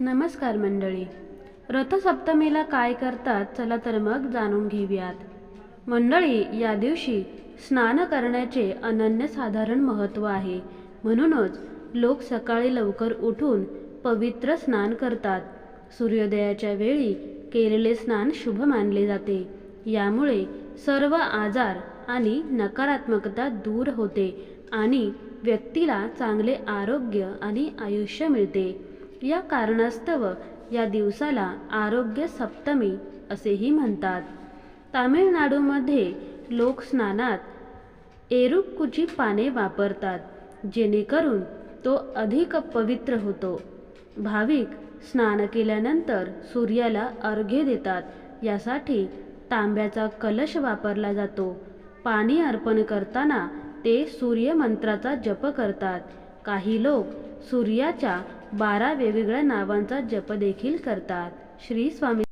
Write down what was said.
नमस्कार मंडळी. रथसप्तमीला काय करतात चला तर मग जाणून घेऊयात. मंडळी या दिवशी स्नान करण्याचे अनन्यसाधारण महत्त्व आहे. म्हणूनच लोक सकाळी लवकर उठून पवित्र स्नान करतात. सूर्योदयाच्या वेळी केलेले स्नान शुभ मानले जाते. यामुळे सर्व आजार आणि नकारात्मकता दूर होते आणि व्यक्तीला चांगले आरोग्य आणि आयुष्य मिळते. या कारणास्तव या दिवसाला आरोग्य सप्तमी असेही म्हणतात. तामिळनाडूमध्ये लोक स्नानात एरुक्कूची पाने वापरतात जेणेकरून तो अधिक पवित्र होतो. भाविक स्नान केल्यानंतर सूर्याला अर्घ्य देतात यासाठी तांब्याचा कलश वापरला जातो. पाणी अर्पण करताना ते सूर्यमंत्राचा जप करतात. काही लोक सूर्याच्या बारा वेगवेगळ्या नावांचा जप देखील करतात. श्री स्वामी